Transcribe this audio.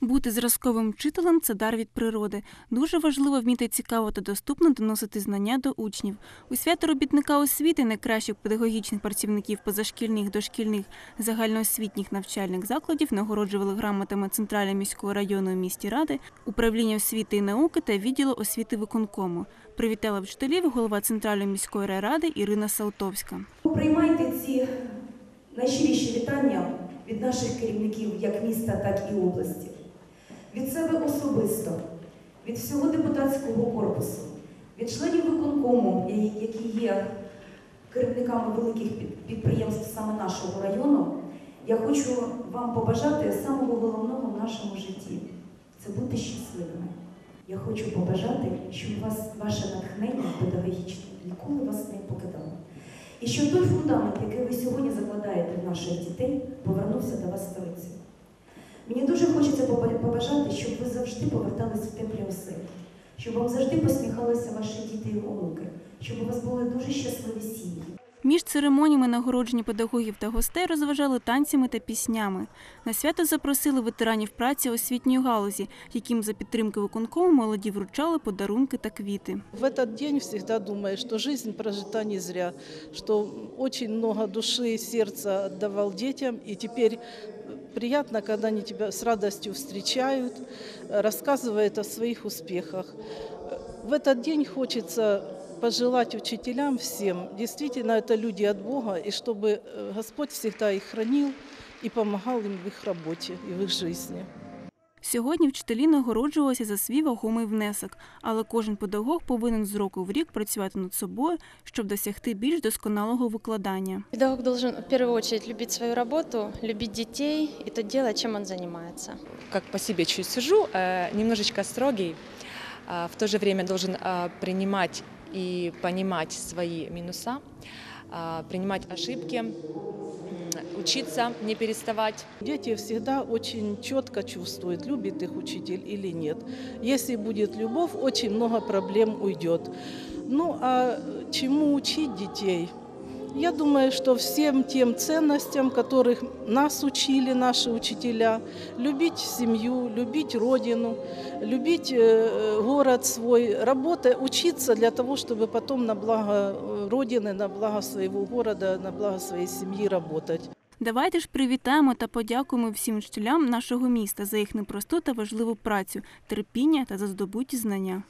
Бути зразковим вчителем це дар від природи. Дуже важливо вміти цікаво та доступно доносити знання до учнів. У свято робітника освіти найкращих педагогічних працівників позашкільних, дошкільних, загальноосвітніх навчальних закладів нагороджували грамотами Центральної міської районної місті ради, управління освіти і науки та відділу освіти виконкому. Привітала вчителів голова Центральної міської райради Ірина Салтовська. Приймайте ці найщиріші вітання від наших керівників як міста, так і області, від себе особисто, від всього депутатського корпусу, від членів виконкому, які є керівниками великих підприємств саме нашого району. Я хочу вам побажати самого головного в нашому житті це бути щасливими. Я хочу побажати, щоб вас ваше натхнення педагогічне ніколи вас не покидало. І щоб той фундамент, який ви сьогодні закладаєте в наших дітей, повернувся до вас столицею. Побажати, щоб ви завжди повертались в теплі оселі, щоб вам завжди посміхалися ваші діти і онуки, щоб у вас були дуже щасливі сім'ї. Між церемоніями нагородження педагогів та гостей розважали танцями та піснями. На свято запросили ветеранів праці освітньої галузі, яким за підтримки виконкому молоді вручали подарунки та квіти. В этот день всегда думаешь, что жизнь прожита не зря, что очень много души и сердца отдавал детям, и теперь приятно, когда они тебя с радостью встречают, э, рассказывают о своих успехах. Э, В этот день хочется пожелать учителям всем, действительно это люди от Бога, и чтобы э, Господь всегда их хранил и помогал им в их работе и в их жизни. Сьогодні вчителі нагороджувалися за свій вагомий внесок, але кожен педагог повинен з року в рік працювати над собою, щоб досягти більш досконалого викладання. Педагог должен в первую очередь любить свою работу, любить детей и то дело, чем он занимается. как по себе чуть сужу, э, немножечко строгий, в то же время должен а, принимать и понимать свои минуса, принимать ошибки, учиться, не переставать. Дети всегда очень четко чувствуют, любит их учитель или нет. Если будет любовь, очень много проблем уйдет. Ну а чему учить детей? Я думаю, что всем тем ценностям, которых нас учили наши учителя, любить семью, любить родину, любить э, город свой, работать, учиться для того, чтобы потом на благо э, родины, на благо своего города, на благо своей семьи работать. Давайте ж привітаємо та подякуємо всім вчителям нашого міста за їх непросту та важливу працю, терпіння та за здобуті знання.